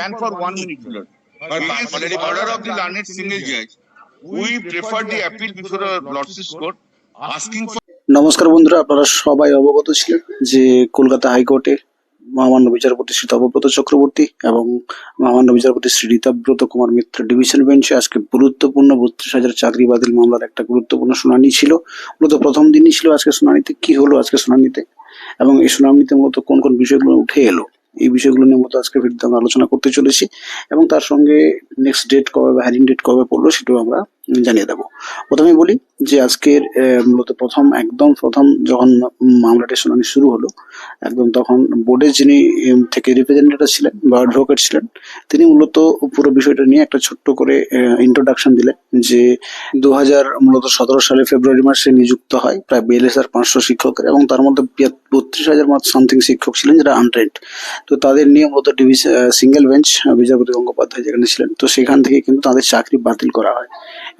Can for one minute, lord. But the order of the learned single judge, we prefer the appeal before a lordship's court, asking for নমস্কার বন্ধুরা আপনারা সবাই অবগত ছিলেন যে কলকাতা হাইকোর্টে মহামান্য বিচারপতি শ্রী তপব্রত চক্রবর্তী এবং মহামান্য বিচারপতি শ্রী রীতাব্রত কুমার মিত্র ডিভিশন বেঞ্চে আজকে গুরুত্বপূর্ণ বত্রিশ হাজার চাকরি বাতিল মামলার একটা গুরুত্বপূর্ণ শুনানি ছিল। মূলত প্রথম দিনই ছিল আজকে শুনানিতে কি হলো আজকে শুনানিতে এবং এই শুনানিতে মূলত কোন কোন বিষয়গুলো উঠে এলো? এই বিষয়গুলো নিয়ে মূলত আজকে ভিডিওতে আমরা আলোচনা করতে চলেছি এবং তার সঙ্গে নেক্সট ডেট কবে বা হ্যারিং ডেট কবে পড়ল সেটাও আমরা জানিয়ে দেবো। প্রথমে বলি যে আজকের মূলত প্রথম, একদম প্রথম যখন উম মামলাটি শুনানি শুরু হলো, একদম তখন বোর্ডের যিনি থেকে রিপ্রেজেন্টেটিভ ছিলেন বা অ্যাডভোকেট ছিলেন, তিনি মূলত পুরো বিষয়টা নিয়ে একটা ছোট্ট করে ইন্ট্রোডাকশন দিলেন যে দু হাজার মূলত সতেরো সালে ফেব্রুয়ারি মাসে নিযুক্ত হয় প্রায় বিয়াল্লিশ হাজার পাঁচশো শিক্ষকের এবং তার মধ্যে বত্রিশ হাজার মাত্র সামথিং শিক্ষক ছিলেন যারা আনট্রেন্ড তো তাদের নিয়ে মূলত ডিভিশন সিঙ্গেল বেঞ্চ বিচারপতি গঙ্গোপাধ্যায় যেখানে ছিলেন, তো সেখান থেকে কিন্তু তাদের চাকরি বাতিল করা হয়।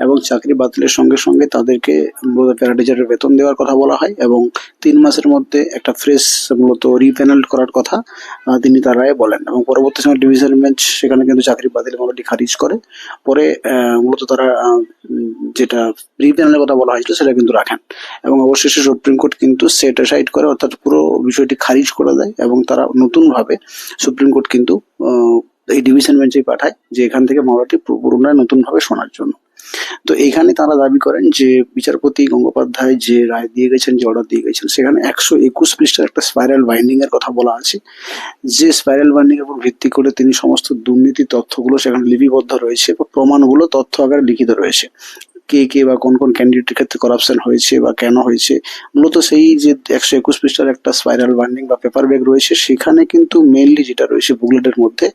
এবং চাকরি বাতিলের সঙ্গে সঙ্গে তাদেরকে মূলত প্যারা টিচারের বেতন দেওয়ার কথা বলা হয় এবং তিন মাসের মধ্যে একটা ফ্রেশ মূলত রিপ্যানেল করার কথা তিনি তার রায়ে বলেন এবং পরবর্তী সময় ডিভিশন বেঞ্চ সেখানে কিন্তু চাকরি বাতিল মামলাটি খারিজ করে। পরে মূলত তারা যেটা রিপ্যানেলের কথা বলা হয়েছিল সেটা কিন্তু রাখেন এবং অবশেষে সুপ্রিম কোর্ট কিন্তু সেট সাইড করে অর্থাৎ পুরো বিষয়টি খারিজ করে দেয় এবং তারা নতুনভাবে সুপ্রিম কোর্ট কিন্তু এই ডিভিশন বেঞ্চেই পাঠায় যে এখান থেকে মামলাটি পুনরায় নতুনভাবে শোনার জন্য। তো এইখানে তারা দাবি করেন যে বিচারপতি গঙ্গোপাধ্যায় যে রায় দিয়ে গেছেন, যে অর্ডার দিয়ে গেছেন, সেখানে একশো একুশ পৃষ্ঠার একটা স্পাইরাল বাইন্ডিং এর কথা বলা আছে। যে স্পাইরাল বাইন্ডিং এর উপর ভিত্তি করে তিনি সমস্ত দুর্নীতি তথ্যগুলো সেখানে লিপিবদ্ধ রয়েছে প্রমাণগুলো তথ্য আকারে লিখিত রয়েছে। কে কে বা কোন কোন ক্যান্ডিডেটের ক্ষেত্রে করাপশন হয়েছে বা কেন হয়েছে মূলত সেই যে একশো একুশ পৃষ্ঠার একটা স্পাইরাল বার্নিং বা পেপার ব্যাগ রয়েছে সেখানে কিন্তু মেনলি যেটা রয়েছে বুকলেটের মধ্যে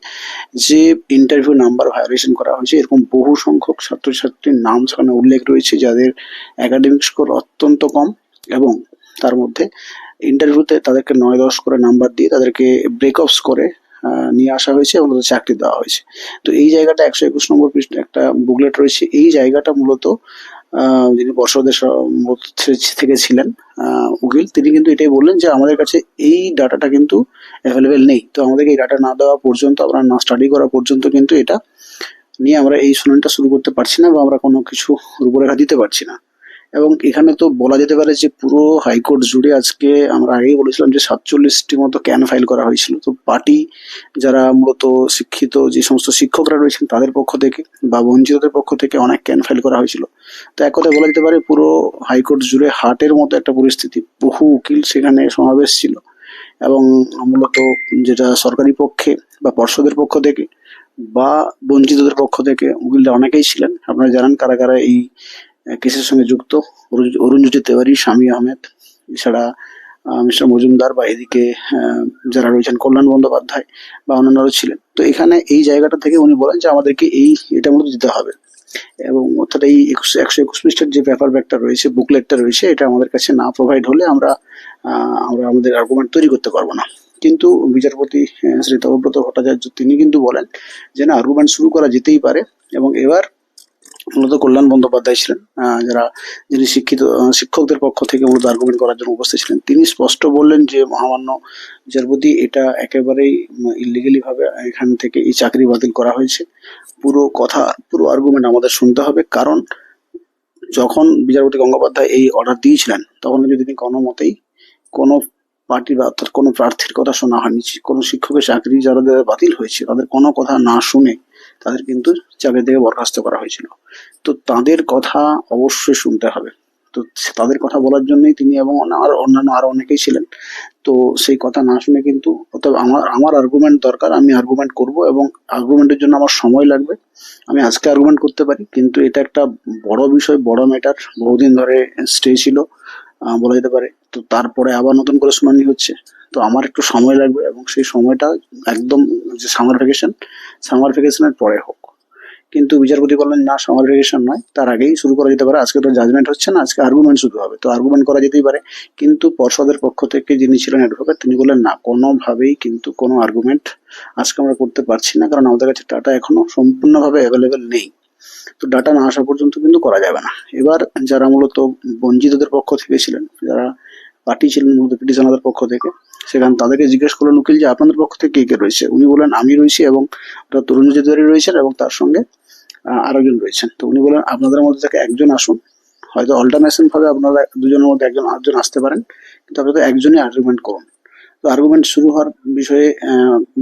যে ইন্টারভিউ নাম্বার ভায়োলেশন করা হয়েছে এরকম বহু সংখ্যক ছাত্রছাত্রীর নাম সেখানে উল্লেখ রয়েছে যাদের একাডেমিক স্কোর অত্যন্ত কম এবং তার মধ্যে ইন্টারভিউতে তাদেরকে নয় দশ করে নাম্বার দিয়ে তাদেরকে ব্রেকঅপস করে আহ, নিয়ে আসা হয়েছে এবং তাদের চাকরি দেওয়া হয়েছে। তো এই জায়গাটা একশো একুশ নম্বর পৃষ্ঠা একটা বুকলেট রয়েছে। এই জায়গাটা মূলত যিনি মধ্যে থেকে ছিলেন উকিল, তিনি কিন্তু এটাই বললেন যে আমাদের কাছে এই ডাটাটা কিন্তু অ্যাভেলেবেল নেই। তো আমাদেরকে এই ডাটা না দেওয়া পর্যন্ত, আমরা না স্টাডি করা পর্যন্ত কিন্তু এটা নিয়ে আমরা এই শুনানিটা শুরু করতে পারছি না বা আমরা কোনো কিছু রূপরেখা দিতে পারছি না। এবং এখানে তো বলা যেতে পারে যে পুরো হাইকোর্ট জুড়ে আজকে আমরা আগেই বলেছিলাম যে সাতচল্লিশটি মতো ক্যান ফাইল করা হয়েছিল। তো পার্টি যারা মূলত শিক্ষিত যে সমস্ত শিক্ষকরা রয়েছেন তাদের পক্ষ থেকে বা বঞ্চিতদের পক্ষ থেকে অনেক ক্যান ফাইল করা হয়েছিল। তো এক কথায় বলা যেতে পারে পুরো হাইকোর্ট জুড়ে হাটের মতো একটা পরিস্থিতি, বহু উকিল সেখানে সমাবেশ ছিল এবং মূলত যেটা সরকারি পক্ষে বা পর্ষদের পক্ষ থেকে বা বঞ্চিতদের পক্ষ থেকে উকিলরা অনেকেই ছিলেন। আপনারা জানেন কারা কারা এই কেসের সঙ্গে যুক্ত? অরুণ- অরুণজ্যোতি তেওয়ারি স্বামী আহমেদ। এছাড়া মিস্টার মজুমদার বা এদিকে যারা রয়েছেন কল্যাণ বন্দ্যোপাধ্যায় বা অন্যান্যরা ছিলেন। তো এখানে এই জায়গাটা থেকে উনি বলেন যে আমাদেরকে এই এটা মূলত দিতে হবে। এবং অর্থাৎ এই একুশ একশো একুশ পৃষ্ঠার যে পেপার ব্যাগটা রয়েছে বুকলেটটা রয়েছে, এটা আমাদের কাছে না প্রোভাইড হলে আমরা আমরা আমাদের আর্গুমেন্ট তৈরি করতে পারব না। কিন্তু বিচারপতি শ্রী তপব্রত ভট্টাচার্য তিনি কিন্তু বলেন যে না আর্গুমেন্ট শুরু করা যেতেই পারে। এবং এবার মূলত কল্যাণ বন্দ্যোপাধ্যায় ছিলেন যারা যিনি শিক্ষিত শিক্ষকদের পক্ষ থেকে মূলত আর্গুমেন্ট করার জন্য উপস্থিত ছিলেন। তিনি স্পষ্ট বললেন যে, মহামান্য বিচারপতি, এটা একেবারেই ইলিগালি ভাবে এখান থেকে এই চাকরি বাতিল করা হয়েছে। পুরো কথা, পুরো আর্গুমেন্ট আমাদের শুনতে হবে। কারণ, যখন বিচারপতি গঙ্গোপাধ্যায় এই অর্ডার দিয়েছিলেন, তখন যদি তিনি কোনো মতেই কোনো পার্টি বা অর্থাৎ কোনো প্রার্থীর কথা শোনা হয়নি, কোনো শিক্ষকের চাকরি যারা বাতিল হয়েছে, তাদের কোনো কথা না শুনে তাদের কিন্তু চাকরি থেকে বরখাস্ত করা হয়েছিল। তো তাদের কথা অবশ্যই শুনতে হবে। তো তাদের কথা বলার জন্যই তিনি এবং আর অন্যান্য আরও অনেকেই ছিলেন। তো সেই কথা না শুনে কিন্তু অতএব আমার আমার আর্গুমেন্ট দরকার, আমি আর্গুমেন্ট করব এবং আর্গুমেন্টের জন্য আমার সময় লাগবে। আমি আজকে আর্গুমেন্ট করতে পারি, কিন্তু এটা একটা বড় বিষয়, বড় ম্যাটার বহুদিন ধরে স্টে ছিল বলা যেতে পারে। তো তারপরে আবার নতুন করে শুনানি হচ্ছে। তো আমার একটু সময় লাগবে এবং সেই সময়টা একদম যে সামার ভ্যাকেশন সামার ভ্যাকেশনের পরে হোক। কিন্তু বিচারপতি বললেন, না সামার ভ্যাকেশন নয়, তার আগেই শুরু করা যেতে পারে। আজকে তো জাজমেন্ট হচ্ছে না, আজকে আর্গুমেন্ট শুরু হবে। তো আর্গুমেন্ট করা যেতেই পারে, কিন্তু পর্ষদের পক্ষ থেকে যিনি ছিলেন অ্যাডভোকেট তিনি বললেন, না, কোনোভাবেই কিন্তু কোনো আর্গুমেন্ট আজকে আমরা করতে পারছি না, কারণ আমাদের কাছে ডাটা এখনও সম্পূর্ণভাবে অ্যাভেলেবেল নেই। তো ডাটা না আসা পর্যন্ত কিন্তু করা যাবে না। এবার যারা মূলত বঞ্চিতদের পক্ষ থেকে ছিলেন, যারা পার্টি ছিলেন, মূলত পিটিশনারদের পক্ষ থেকে সেখানে তাদেরকে জিজ্ঞেস করলেন, উকিল যে আপনাদের পক্ষ থেকে কে কে রয়েছে? উনি বলেন আমি রয়েছি এবং তরুণ চৌধুরী রয়েছেন এবং তার সঙ্গে আরেকজন রয়েছেন। তো উনি বলেন আপনাদের মধ্যে থেকে একজন আসুন। হয়তো অল্টারনেশন ভাবে আপনারা দুজনের মধ্যে একজন আরেকজন আসতে পারেন, কিন্তু আপনাদের একজনই আর্গুমেন্ট করুন। তো আর্গুমেন্ট শুরু হওয়ার বিষয়ে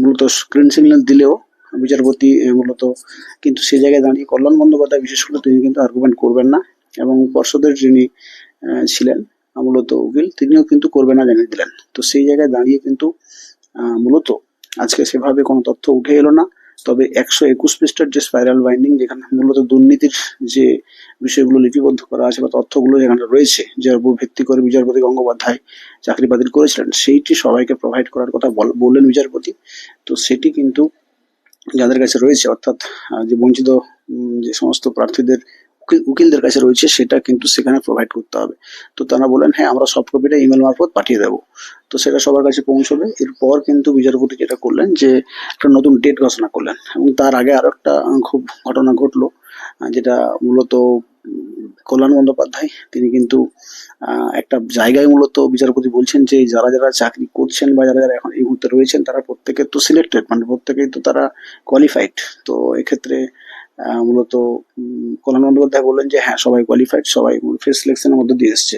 মূলত স্ক্রিন সিগন্যাল দিলেও বিচারপতি মূলত কিন্তু সেই জায়গায় দাঁড়িয়ে কল্যাণ বন্দ্যোপাধ্যায়, বিশেষ করে তিনি কিন্তু আর্গুমেন্ট করবেন না এবং পর্ষদের যিনি ছিলেন মূলত উকিল, তিনিও কিন্তু করবে না জানিয়ে দিলেন। তো সেই জায়গায় দাঁড়িয়ে কিন্তু মূলত আজকে সেভাবে কোনো তথ্য উঠে এলো না। তবে একশো একুশ পৃষ্ঠার যে স্পাইরাল বাইন্ডিং যেখানে মূলত দুর্নীতির যে বিষয়গুলো লিপিবদ্ধ করা আছে বা তথ্যগুলো যেখানে রয়েছে যার উপর ভিত্তি করে বিচারপতি গঙ্গোপাধ্যায় চাকরি বাতিল করেছিলেন, সেইটি সবাইকে প্রোভাইড করার কথা বল- বললেন বিচারপতি। তো সেটি কিন্তু যাদের কাছে রয়েছে, অর্থাৎ যে বঞ্চিত যে সমস্ত প্রার্থীদের উকিলদের কাছে রয়েছে, সেটা কিন্তু সেখানে প্রোভাইড করতে হবে। তো তারা বলেন হ্যাঁ আমরা সফট কপিটা ইমেল মারফত পাঠিয়ে দেবো। তো সেটা সবার কাছে পৌঁছবে। এরপর কিন্তু বিচারপতি যেটা করলেন যে, একটা নতুন ডেট ঘোষণা করলেন এবং তার আগে আরও একটা খুব ঘটনা ঘটলো যেটা মূলত কল্যাণ বন্দ্যোপাধ্যায়। তিনি কিন্তু একটা জায়গায় মূলত বিচারপতি বলছেন যে, যারা যারা চাকরি করছেন বা যারা যারা এখন এই মুহূর্তে রয়েছেন, তারা প্রত্যেকে তো সিলেক্টেড মানে প্রত্যেকেই তো তারা কোয়ালিফাইড তো এক্ষেত্রে মূলত কল্যাণ বন্দ্যোপাধ্যায় বললেন যে হ্যাঁ সবাই কোয়ালিফাইড সবাই ফেস সিলেকশনের মধ্যে দিয়ে এসছে।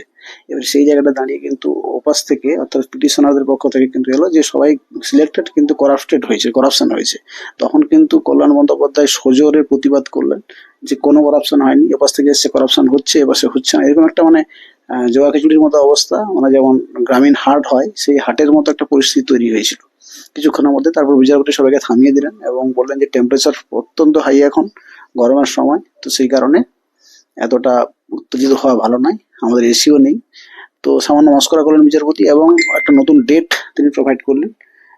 এবার সেই জায়গাটা দাঁড়িয়ে কিন্তু ওপাশ থেকে, অর্থাৎ পিটিশনারদের পক্ষ থেকে কিন্তু এলো যে, সবাই সিলেক্টেড কিন্তু করাপ্টেড হয়েছে করাপশন হয়েছে। তখন কিন্তু কল্যাণ বন্দ্যোপাধ্যায় সজোরে প্রতিবাদ করলেন যে, কোনো করাপশন হয়নি এপাশ থেকে এসছে করাপশন হচ্ছে, এপাশে হচ্ছে না। এরকম একটা মানে জোয়া খিচুড়ির মতো অবস্থা। মানে যেমন গ্রামীণ হাট হয়, সেই হাটের মতো একটা পরিস্থিতি তৈরি হয়েছিল। কিছুক্ষণের মধ্যে তারপর বিচারপতি সবাইকে থামিয়ে দিলেন এবং বললেন যে টেম্পারেচার অত্যন্ত হাই এখন, গরমের সময়। তো সেই কারণে এতটা উত্তেজিত হওয়া ভালো নয়, আমাদের এসিও নেই। তো সামান্য মস্করা করলেন বিচারপতি এবং একটা নতুন ডেট তিনি প্রোভাইড করলেন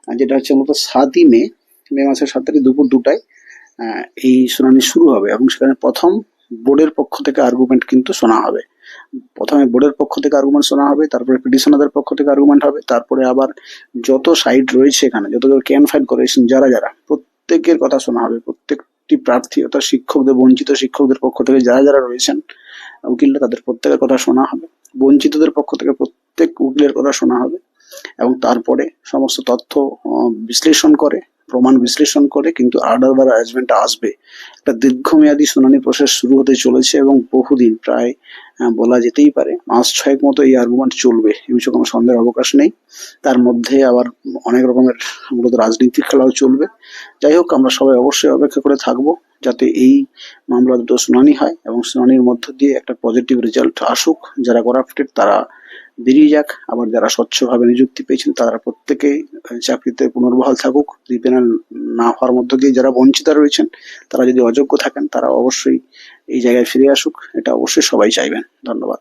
যেটা হচ্ছে মূলত সাতই মে মে মাসের সাত তারিখ দুপুর দুটায় এই শুনানি শুরু হবে এবং সেখানে প্রথম বোর্ডের পক্ষ থেকে আর্গুমেন্ট কিন্তু শোনা হবে। প্রথমে বোর্ডের পক্ষ থেকে আর্গুমেন্ট শোনা হবে, তারপরে পিটিশনারদের পক্ষ থেকে আর্গুমেন্ট হবে, তারপরে আবার যত সাইড রয়েছে এখানে, যত ক্যান ফাইল করেছেন যারা যারা, প্রত্যেকের কথা শোনা হবে, প্রত্যেকটি প্রার্থী অর্থাৎ শিক্ষকদের, বঞ্চিত শিক্ষকদের পক্ষ থেকে যারা যারা রয়েছেন, উকিলরা তাদের প্রত্যেকের কথা শোনা হবে, বঞ্চিতদের পক্ষ থেকে প্রত্যেক উকিলের কথা শোনা হবে, এবং তারপরে সমস্ত তথ্য বিশ্লেষণ করে, প্রমাণ বিশ্লেষণ করে, কিন্তু আর্ডার বা রাজমেন্ট আসবে। একটা দীর্ঘমেয়াদী শুনানি প্রসেস শুরু হতে চলেছে এবং বহুদিন, প্রায় বলা যেতেই পারে। মাস ছয়েক মতো এই আর্গুমেন্ট চলবে। এ বিষয়ে কোনো সন্দেহের অবকাশ নেই। তার মধ্যে আবার অনেক রকমের মূলত রাজনীতির খেলাও চলবে। যাই হোক, আমরা সবাই অবশ্যই অপেক্ষা করে থাকব যাতে এই মামলা দুটো শুনানি হয় এবং শুনানির মধ্য দিয়ে একটা পজিটিভ রেজাল্ট আসুক। যারা করাপ্টেড তারা বেরিয়ে যাক। আবার যারা স্বচ্ছভাবে নিযুক্তি পেয়েছেন, তারা প্রত্যেকে চাকরিতে পুনর্বহাল থাকুক। রিপেনাল না হওয়ার মধ্য দিয়ে যারা বঞ্চিত রয়েছেন, তারা যদি অযোগ্য থাকেন, তারা অবশ্যই এই জায়গায় ফিরে আসুক। এটা অবশ্যই সবাই চাইবেন। ধন্যবাদ।